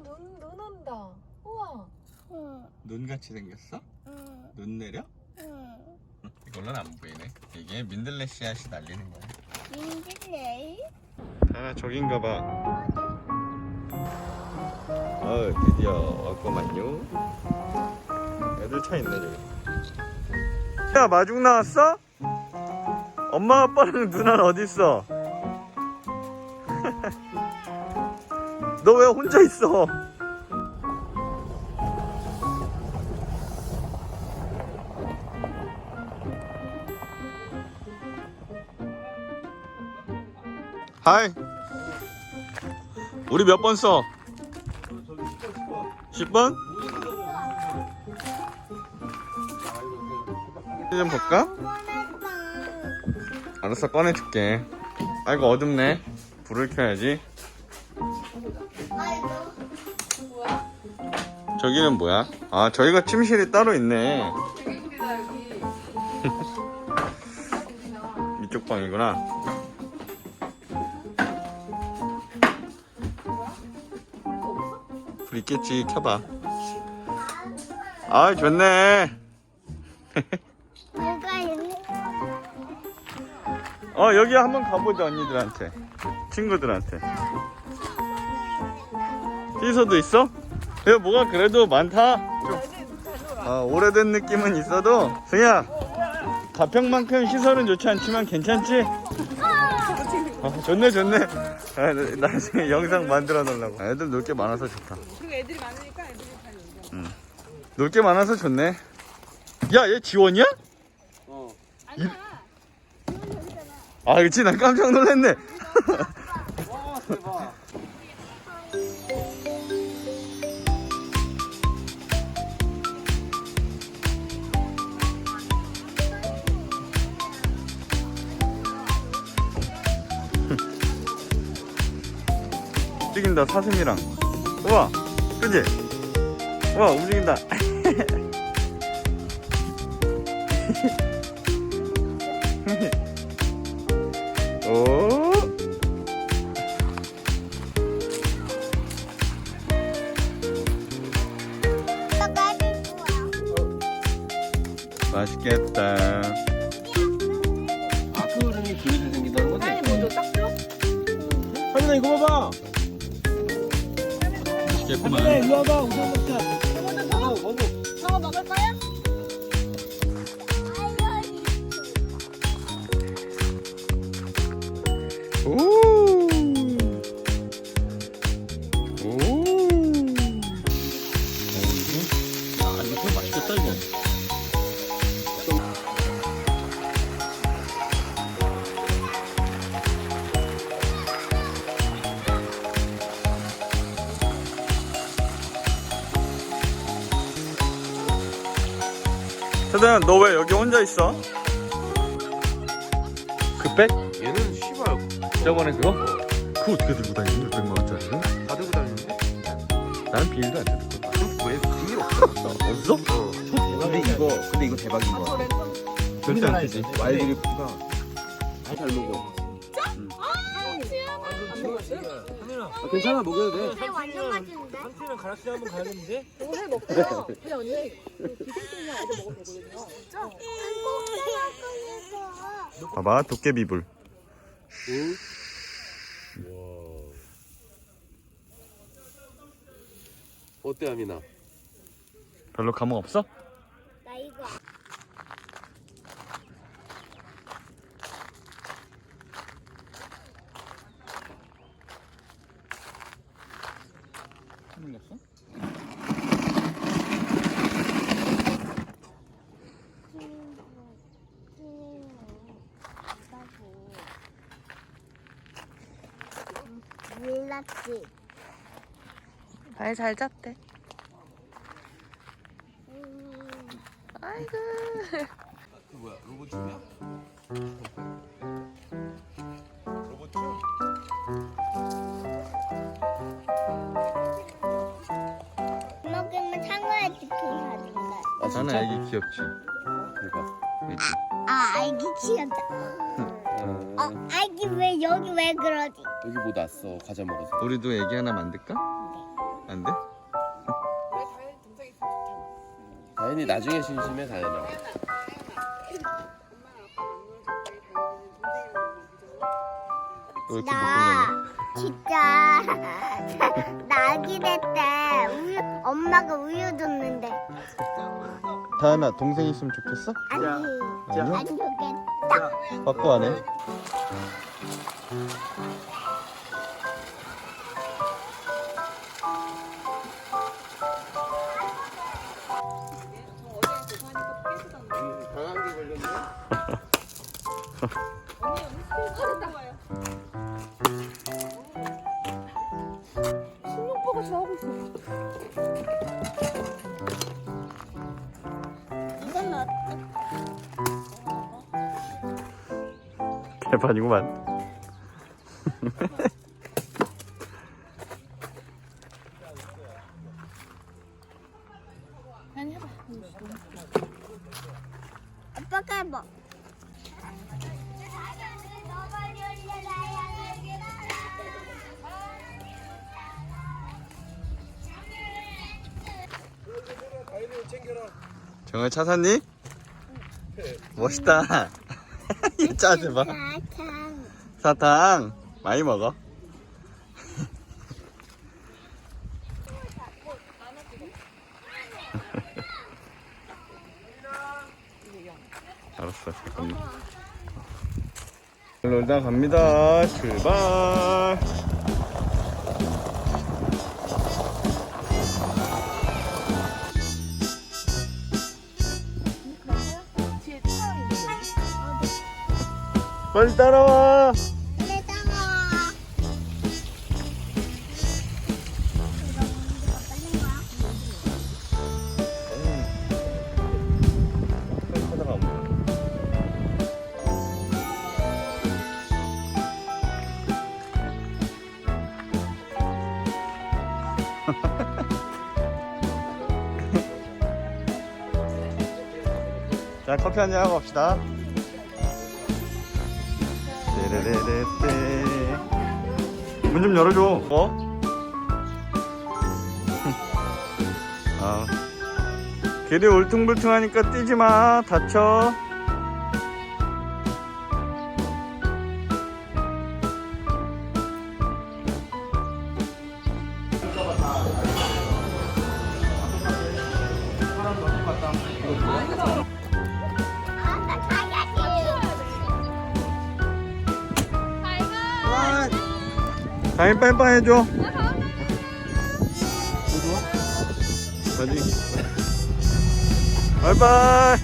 우와 눈, 눈 온다. 우와. 응, 눈같이 생겼어? 응, 눈 내려? 응. 이걸로는 안 보이네. 이게 민들레 씨앗이 날리는 거야. 민들레? 하나 저긴가 봐. 어, 드디어 왔구만요. 애들 차 있네, 저기. 야, 마중 나왔어? 엄마, 아빠랑 누나는 어딨어? 너 왜 혼자 있어? 하이. 우리 몇 번 써? 10번? 좀 볼까? 알았어 꺼내줄게 아이고 어둡네 불을 켜야지 저기는 뭐야? 아 저희가 침실이 따로 있네. 이쪽 방이구나 불 있겠지 켜봐 아 좋네 어 여기 한번 가보자 언니들한테 친구들한테 희서도 있어? 야 뭐가 그래도 많다. 좀 아, 오래된 느낌은 있어도 승희야 가평만큼 시설은 좋지 않지만 괜찮지? 아, 좋네 좋네. 아, 나- 나중에 영상 만들어 놓으려고. 아, 애들 놀 게 많아서 좋다. 그리고 애들이 많으니까 애들이 다 놀자. 놀 게 많아서 좋네. 야 얘 지원이야? 아니야. 아 그치? 난 깜짝 놀랐네 움직인다 사슴이랑 우와 그지? 우와 움직인다 오 아빠가 될 거야. 맛있겠다 아크림이 그릇이 생긴다는 거지? 아니 뭐너 딱 줘? 하민아 이거 봐봐 맛있겠구만. 하민아 이리 와봐 우선 먹자. 저거 먹을 거야? 세대야, 너왜 여기 혼자 있어? 그 백? 얘는 씨발 저번에 그거? 그거 어떻게 들고 다니니? 600만 원짜리를? 다 들고 다니는데? 난 비닐도 안 들고 왜 비닐 없어? 없어? 근데 이거 근데 이거 대박인 저 거야. 절대 안 되지 와일드리프가 잘 먹어 아, 괜찮아 먹여도 돼 살 완전 맛있는데? 삼촌이랑 가락시 한번 가야겠는데? 해 먹고요. 그냥 언니 애들 먹어도 되거든요. 진짜? 봐봐 도깨비불 어때 아미나? 별로 감흥 없어? 나 이거. 생겼어? 몰랐지. 발 잘 잤대. 음, 아이고. 그 뭐야 로봇 중이야? 로봇. 아 나는 애기 귀엽지 그러니까 애기 아, 아기 귀엽다. 어, 아기 왜 여기 왜 그러지? 여기 뭐 났어 과자 먹어서 우리도 애기 하나 만들까? 안 돼? 다현이 나중에 심심해 다현아. 또 이렇게 나. 진짜 나 아기 될때 우유 엄마가 우유 줬는데 다현아 동생 있으면 좋겠어? 아니 아니요? 안 좋겠다. 바꿔 안 해? 개판이구만. 아니 해봐. 아빠가 해봐. 정말 차 샀니? 멋있다. 이 짜지 봐. 사탕. 많이 먹어. 알았어, 잠깐만. 놀다 갑니다. 출발. 빨리 따라와. 자 커피 한 잔 하고 갑시다. 문 좀 열어줘. 어? 아. 길이 울퉁불퉁하니까 뛰지 마. 다쳐. 다인 빠이빠이 해줘. 어디? 바이바이.